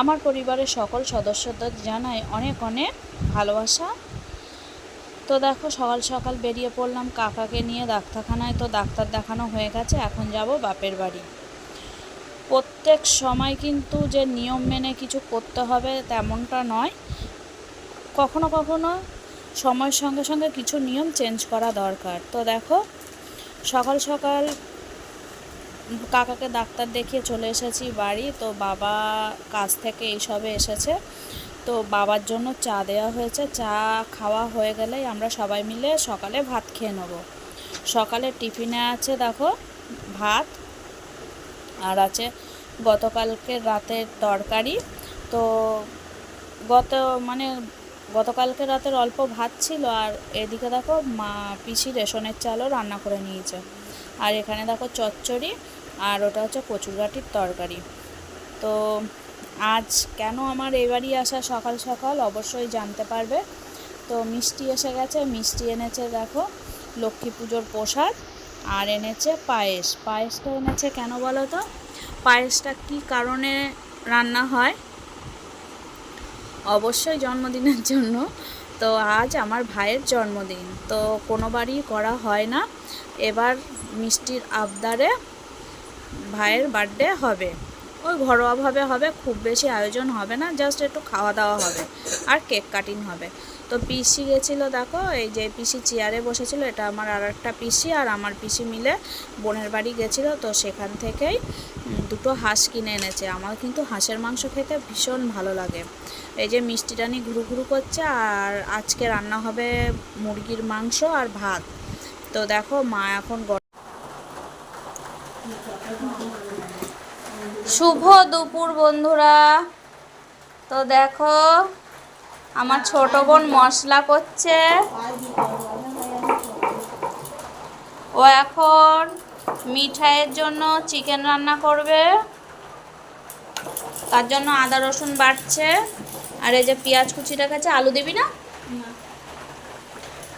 আমার পরিবারের সকল সদস্যদের জানাই অনেক অনেক ভালোবাসা। তো দেখো, সকাল সকাল বেরিয়ে পড়লাম কাকাকে নিয়ে ডাক্তারখানায়। তো ডাক্তার দেখানো হয়ে গেছে, এখন যাব বাপের বাড়ি। প্রত্যেক সময় কিন্তু যে নিয়ম মেনে কিছু করতে হবে তেমনটা নয়। কখনো কখনো সময়ের সঙ্গে সঙ্গে কিছু নিয়ম চেঞ্জ করা দরকার। তো দেখো, সকাল সকাল কাকাকে ডাক্তার দেখিয়ে চলে এসেছি বাড়ি, তো বাবা কাজ থেকে এইসবে এসেছে। তো বাবার জন্য চা দেওয়া হয়েছে। চা খাওয়া হয়ে গেলেই আমরা সবাই মিলে সকালে ভাত খেয়ে নেব। সকালে টিফিনে আছে দেখো ভাত, আর আছে গতকালকে রাতের তরকারি। তো গত মানে গতকালকে রাতের অল্প ভাত ছিল, আর এদিকে দেখো মা পিসি রেশনের চালও রান্না করে নিয়েছে। আর এখানে দেখো চচ্চড়ি আর ওটা হচ্ছে কচুরগাটির তরকারি। তো আজ কেন আমার বাড়ি আসা সকাল সকাল অবশ্যই জানতে পারবে। তো মিষ্টি এসে গেছে, মিষ্টি এনেছে দেখো, লক্ষ্মী পুজোর প্রসাদ আর এনেছে পায়েস। পায়েসটা এনেছে কেন বলো তো? পায়েসটা কী কারণে রান্না হয়? অবশ্যই জন্মদিনের জন্য। তো আজ আমার ভাইয়ের জন্মদিন। তো কোনো বাড়ি করা হয় না। এবার মিষ্টির আবদারে ভাইয়ের বার্থডে হবে। ওই ঘরোয়াভাবে হবে, খুব বেশি আয়োজন হবে না জাস্ট একটু খাওয়া দাওয়া হবে আর কেক কাটিং হবে। তো পিসি গেছিল দেখো, এই যে পিসি চেয়ারে বসেছিল, এটা আমার আর একটা পিসি আর আমার পিসি মিলে বোনের বাড়ি গেছিল, তো সেখান থেকেই দুটো হাঁস কিনে এনেছে। আমার কিন্তু হাঁসের মাংস খেতে ভীষণ ভালো লাগে। এই যে মিষ্টিটা নিয়ে ঘুরু ঘুরু করছে আর আজকে রান্না হবে মুরগির মাংস আর ভাত। তো দেখো মা এখন শুভ দুপুর বন্ধুরা। তো দেখো আমার ছোট বোন মশলা করছে। ও এখন মিঠাইয়ের জন্য চিকেন রান্না করবে। তার জন্য আদা রসুন বাটছে আর এই যে পেঁয়াজ কুচি রেখেছে আলু দিবি না।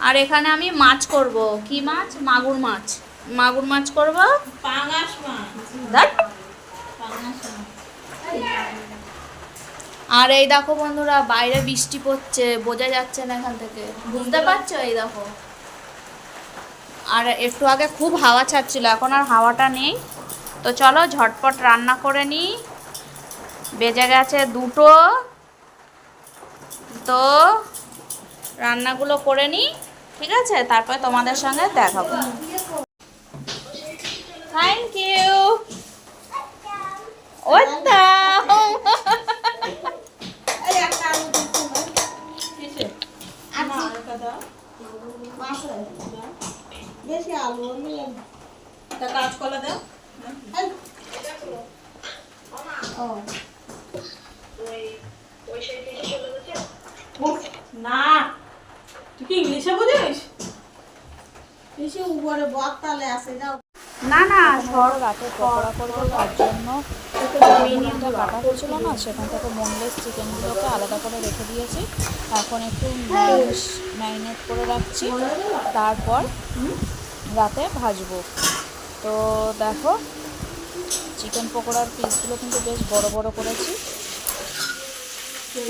আর এখানে আমি মাছ করব। কি মাছ? মাগুর মাছ। মাগুর মাছ করব? পাঙাশ মাছ। দেখ। আর এই দেখো বন্ধুরা বাইরে বৃষ্টি পড়ছে বোঝা যাচ্ছে না এখান থেকে। বুঝতে পারছ এই দেখো? আর একটু আগে খুব হাওয়া ছাড়ছিল এখন আর হাওয়াটা নেই। তো চলো ঝটপট রান্না করে নিই বেজে গেছে দুটো। তো রান্নাগুলো করে নিই ঠিক আছে? তারপরে তোমাদের সঙ্গে দেখাবো থ্যাংক ইউ ওয়েলকাম এই একটা আলু দিচ্ছি না কিসে না এটা দাও মাছে দাও বেশি আলু এটা কাঁচকলা দাও না তুই কি ইংলিশে বুঝিস বেশি উপরে বকতালে আছে যাও। না না রাতে পকোড়া করব তার জন্য মিনিটটা কাটা হয়েছিল না। সেখান থেকে বোনলেস চিকেনগুলোকে আলাদা করে রেখে দিয়েছি। এখন একটু ম্যারিনেট করে রাখছি। তারপর রাতে ভাজবো। তো দেখো চিকেন পকোড়ার পিসগুলো কিন্তু বেশ বড় বড় করেছি।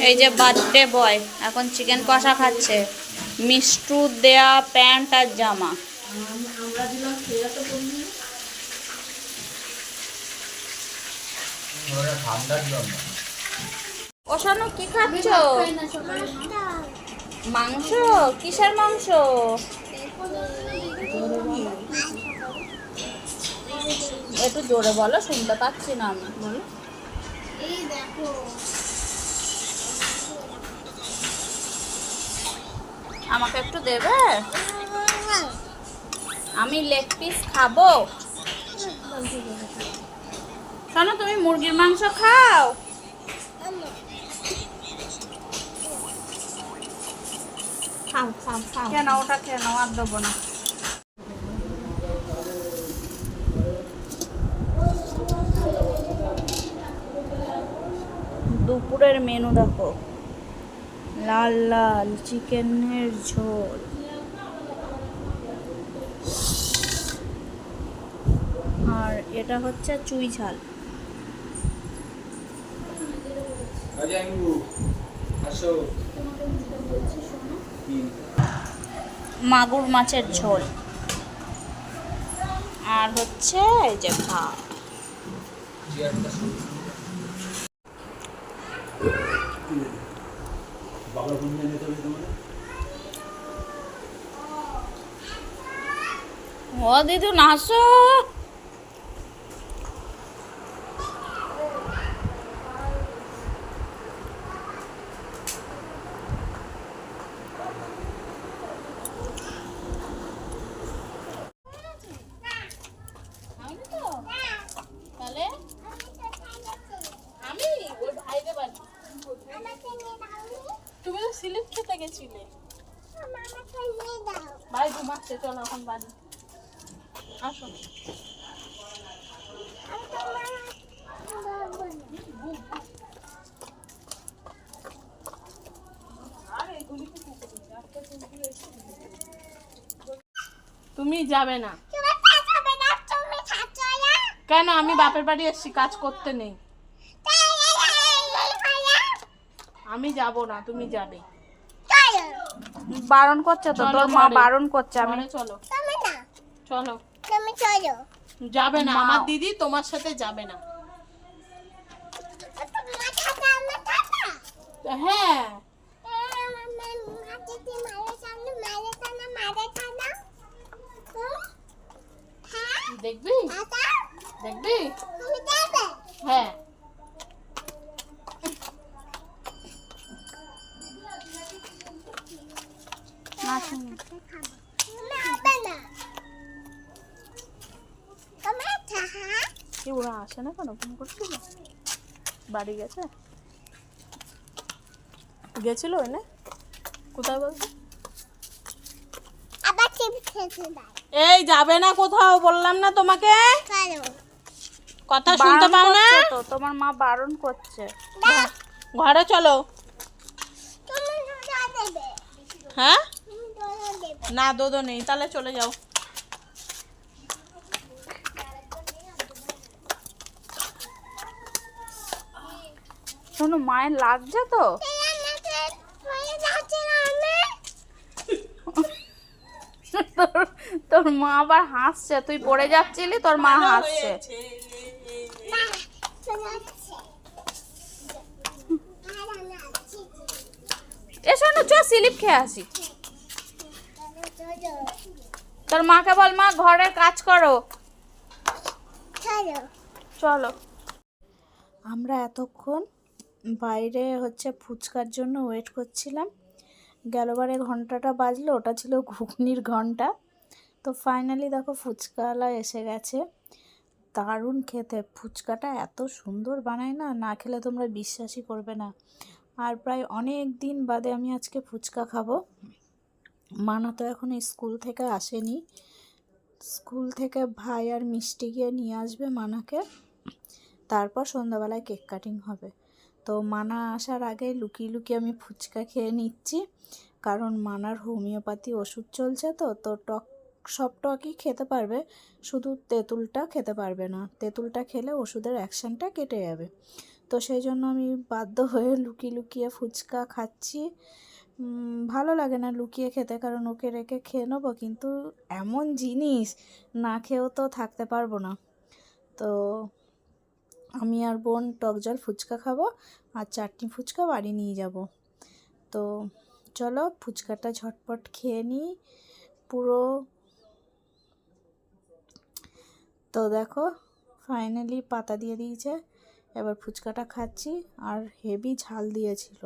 এই যে বার্থডে বয় এখন চিকেন কষা খাচ্ছে। মিষ্টু দেয়া প্যান্ট আর জামা। আমরা দিলাম খেয়ে তো বললি ওরা ঠান্ডার জন্য ওসানো কি খাচ্ছ? মাংস? কিসের মাংস? একটু জোরে বলো শুনতে পাচ্ছি না আমি। আমাকে একটু দেবে? আমি লেগ পিস খাব? শোনো তুমি মুরগির মাংস খাও। খাও খাও খাও। কেন ওটা কেন আর দেবো না। দুপুরের মেনু দেখো। লাল লাল চিকেনের ঝোল। আর এটা হচ্ছে চুই ঝাল অজয়বাবু আসো কি? মাগুর মাছের ঝোল। আর হচ্ছে যে ভাত। ও দিদু নাসো তাহলে আমি ওই ভাইদের বাড়ি তুমি তো স্লিপ খেতে গেছিলে। ভাই ঘুমাচ্ছে চলো এখন বাড়ি। আসো। তুমি যাবে না। কেন? আমি বাপের বাড়ি এসেছি, কাজ করতে নেই। আমি যাব না তুমি যাবে। বারণ করছে তো তোর মা বারণ করছে আমি। চলো। চলো তুমি চলো। যাবে না আমার দিদি তোমার সাথে যাবে না। হ্যাঁ। হ্যাঁ? দেখবি? দেখবি? হ্যাঁ না শুনি তুমি হবে না তুমি চাহা কি ওরা আসে না কেন? ফোন করছিল? বাড়ি গেছে? গেছিল এনে? কোথায় বলতো? আবার চিপস খেতে এই যাবে না কোথাও বললাম না তোমাকে। কথা শুনতে পাও না? তো তোমার মা বারণ করছে। ঘরে চলো। হ্যাঁ? না দোদো নেই। তাহলে চলে যাও। শোনো মায়ের লাগছে তো? না তোর মা আবার হাসছে। তুই পড়ে যাচ্ছিলি তোর মা হাসছে। না এ শোনো চ স্লিপ খেয়ে আসি। তোর মাকে বল মা ঘরের কাজ করো। চলো। চলো। আমরা এতক্ষণ বাইরে হচ্ছে ফুচকার জন্য ওয়েট করছিলাম। গেলবারে ঘন্টাটা বাজলো ওটা ছিল ঘুগনির ঘণ্টা। তো ফাইনালি দেখো ফুচকাওয়ালা এসে গেছে। দারুণ খেতে ফুচকাটা এত সুন্দর বানায় না না খেলে তোমরা বিশ্বাসই করবে না। আর প্রায় অনেক দিন বাদে আমি আজকে ফুচকা খাব। মানা তো এখন স্কুল থেকে আসেনি। স্কুল থেকে ভাই আর মিষ্টি গিয়ে নিয়ে আসবে মানাকে। তারপর সন্ধ্যাবেলায় কেক কাটিং হবে। তো মানা আসার আগে লুকিয়ে লুকিয়ে আমি ফুচকা খেয়ে নিচ্ছি। কারণ মানার হোমিওপ্যাথি ওষুধ চলছে তো তো টক, সব টকই খেতে পারবে। শুধু তেঁতুলটা খেতে পারবে না, তেঁতুলটা খেলে ওষুধের অ্যাকশানটা কেটে যাবে। তো সেই জন্য আমি বাধ্য হয়ে লুকিয়ে লুকিয়ে ফুচকা খাচ্ছি। ভালো লাগে না লুকিয়ে খেতে, কারণ ওকে রেখে খেয়ে নেব, কিন্তু এমন জিনিস না খেয়েও তো থাকতে পারব না। তো আমি আর বোন টক জল ফুচকা খাব আর চাটনি ফুচকা বাড়ি নিয়ে যাব। তো চলো ফুচকাটা ঝটপট খেয়ে নিই পুরো। তো দেখো ফাইনালি পাতা দিয়ে দিয়েছে, এবার ফুচকাটা খাচ্ছি আর হেভি ঝাল দিয়েছিল।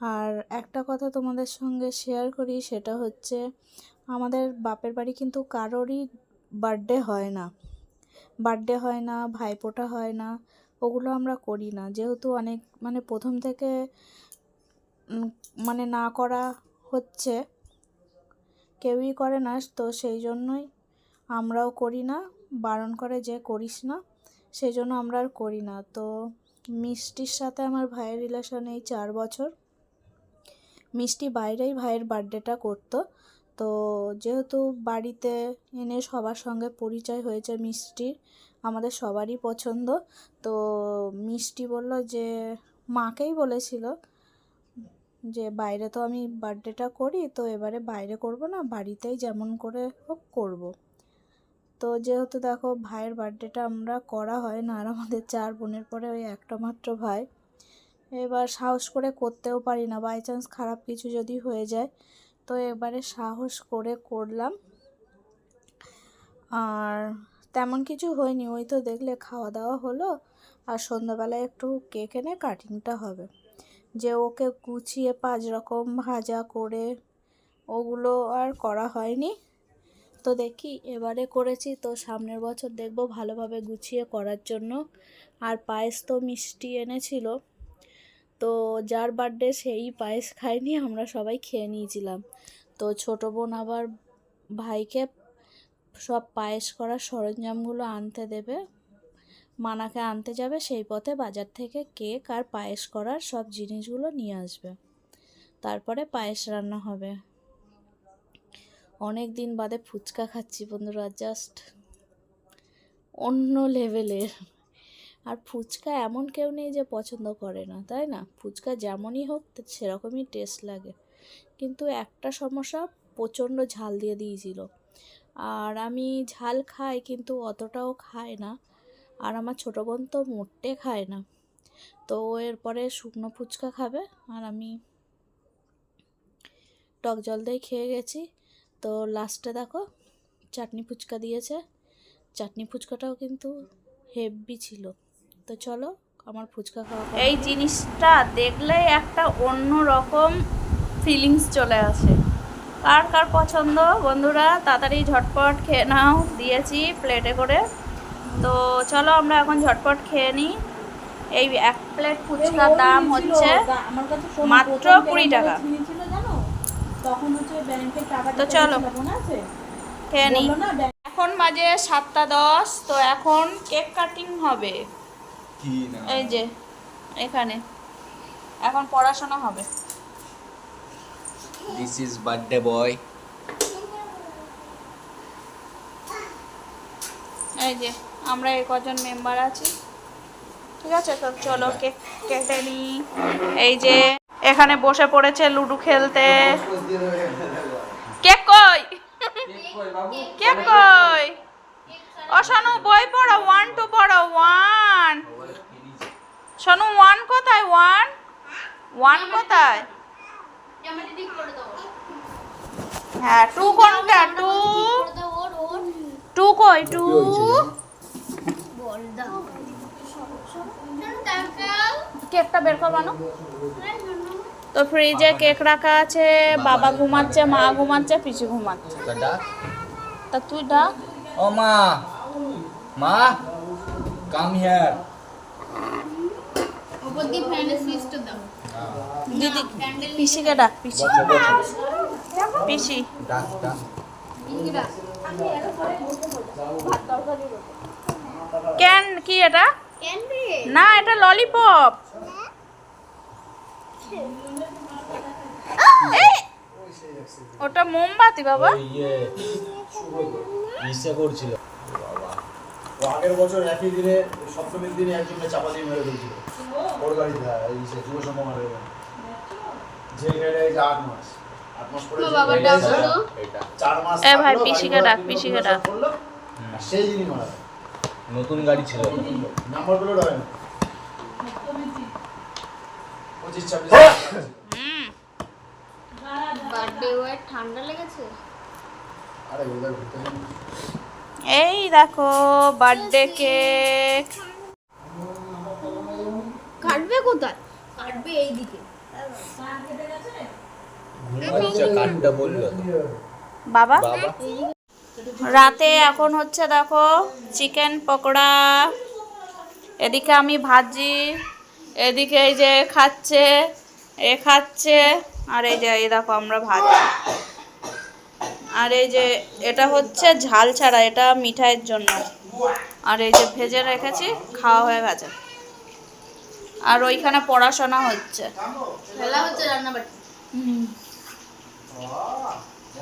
আর একটা কথা তোমাদের সঙ্গে শেয়ার করি, সেটা হচ্ছে আমাদের বাপের বাড়ি কিন্তু কারোরই বার্থডে হয় না। বার্থডে হয় না, ভাইফোঁটা হয় না, ওগুলো আমরা করি না। যেহেতু অনেক মানে প্রথম থেকে মানে না করা হচ্ছে, কেউই করে না, তো সেই জন্যই আমরাও করি না, বারণ করে যে করিস না, সেই জন্য আমরা আর করি না। তো মিষ্টির সাথে আমার ভাইয়ের রিলেশন এই চার বছর। মিষ্টি বাইরেই ভাইয়ের বার্থডেটা করতো। তো যেহেতু বাড়িতে এনে সবার সঙ্গে পরিচয় হয়েছে মিষ্টির আমাদের সবারই পছন্দ। তো মিষ্টি বলল যে, মাকেই বলেছিল যে, বাইরে তো আমি বার্থডেটা করি, তো এবারে বাইরে করব না, বাড়িতেই যেমন করে হোক করব। তো যেহেতু দেখো ভাইয়ের বার্থডেটা আমরা করা হয় না, আর আমাদের চার বোনের পরে ওই একটা মাত্র ভাই এবার সাহস করে করতেও পারি না। বাই চান্স খারাপ কিছু যদি হয়ে যায়, তো এবারে সাহস করে করলাম। আর তেমন কিছু হয়নি, ওই তো দেখলে খাওয়া দাওয়া হলো, আর সন্ধ্যাবেলায় একটু কেক এনে কাটিংটা হবে। যে ওকে গুছিয়ে পাঁচ রকম ভাজা করে ওগুলো আর করা হয়নি। তো দেখি, এবারে করেছি। তো সামনের বছর দেখব ভালোভাবে গুছিয়ে করার জন্য। আর পায়েস তো মিষ্টি এনেছিল। তো যার বার্থডে সেই পায়েস খায়নি, আমরা সবাই খেয়ে নিয়েছিলাম। তো ছোটো বোন আবার ভাইকে সব পায়েস করার সরঞ্জামগুলো আনতে দেবে, মানাকে আনতে যাবে, সেই পথে বাজার থেকে কেক আর পায়েস করার সব জিনিসগুলো নিয়ে আসবে। তারপরে পায়েস রান্না হবে। অনেক দিন বাদে ফুচকা খাচ্ছি বন্ধুরা জাস্ট অন্য লেভেলের আর ফুচকা এমন কেউ নেই যে পছন্দ করে না, তাই না? ফুচকা যেমনই হোক সেরকমই টেস্ট লাগে। কিন্তু একটা সমস্যা, প্রচণ্ড ঝাল দিয়ে দিয়েছিল। আর আমি ঝাল খাই, কিন্তু অতটাও খাই না। আর আমার ছোটো বোন তো মোটে খায় না। তো এরপরে শুকনো ফুচকা খাবে, আর আমি টক জল দিয়ে খেয়ে গেছি। তো লাস্টে দেখো, চাটনি ফুচকা দিয়েছে। চাটনি ফুচকাটাও কিন্তু হেভি ছিল। তো চলো আমার ফুচকা খাওয়া এই জিনিসটা দেখলে একটা অন্য রকম ফিলিংস চলে আসে। কার কার পছন্দ? বন্ধুরা তাড়াতাড়ি ঝটপট খেয়ে নাও দিয়েছি প্লেটে করে। তো চলো আমরা এখন ঝটপট খেয়ে নিই। এই এক প্লেট ফুচকার দাম হচ্ছে মাত্র কুড়ি টাকা। তো চলো। খেয়ে নিই। এখন বাজে সাতটা দশ তো এখন কেক কাটিং হবে। কি না? এই যে এখানে। এখন পড়াশোনা হবে। দিস ইজ বার্থডে বয় এই যে আমরা এই কজন মেম্বার আছি। ঠিক আছে তো চলো কেক কেটে নিই। এই যে এখানে বসে পড়েছে লুডো খেলতে। কেক কই? কেক কই? ও শোনো বই পড়ো ওয়ান টু পড়ো ওয়ান শোনো ওয়ান কোথায় ওয়ান ওয়ান কোথায়? হ্যাঁ টু কোনটা টু টু কই টু কেকটা বের কর বানো তো ফ্রিজে কেক রাখা আছে বাবা ঘুমাচ্ছে মা ঘুমাচ্ছে পিছু ঘুমাচ্ছে। তা তুই ডাক। ও মা। মা কাম হিয়ার দিদি পিসিকে ডাক পিসি। পিসি। ডাক ডাক। কেন কি এটা? না এটা ললিপপ ওটা মোমবাতি বাবা। ওই ইয়ে করছিল। বাবা ও আগের বছর একই দিনে সপ্তমীর দিনে একজনকে চাপা দিয়ে মেরে ফেলছিল। ওর গাড়িতে হ্যাঁ, এই যুব মারা যে গেলে এই যে আট মাস আট মাস পরে চার মাস এ ভাই, থাকল, পিসিকে ডাক, পিসিকে ডাক। বছর করল, আর সেই দিনই মারা নতুন গাড়ি ছিল নাম্বার প্লেট হয় না পঁচিশ ছাব্বিশ হুম। বার্থডে ওয়ার ঠান্ডা লেগেছে? আরে ওদের। এই দেখো বার্থডে কেক কাটবে কোথায়? কাটবে আচ্ছা বলল তো। বাবা? বাবা? রাতে এখন হচ্ছে দেখো চিকেন পকোড়া। এদিকে আমি ভাজি এদিকে এই যে খাচ্ছে এ খাচ্ছে আর এই যে এই দেখো আমরা ভাজি। আর এই যে এটা হচ্ছে ঝাল ছাড়া এটা মিঠাইয়ের জন্য। আর এই যে ভেজে রেখেছি খাওয়া হয়ে গেছে। আর ওইখানে পড়াশোনা হচ্ছে। খেলা হচ্ছে রান্নাবাটি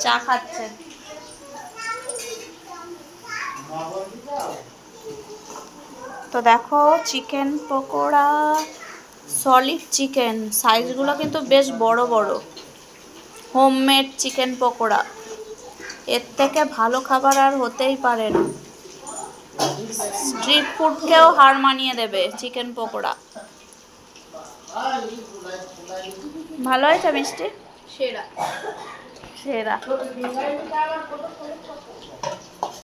চা খাচ্ছে। তো দেখো চিকেন পকোড়া সলিড চিকেন। সাইজগুলো কিন্তু বেশ বড় বড়। Homemade chicken pakora. এর থেকে ভালো খাবার আর হতেই পারে না। স্ট্রিট ফুডকেও হার মানিয়ে দেবে চিকেন পকোড়া। ভালো হয়েছে মিষ্টি? সেরা। সেরা।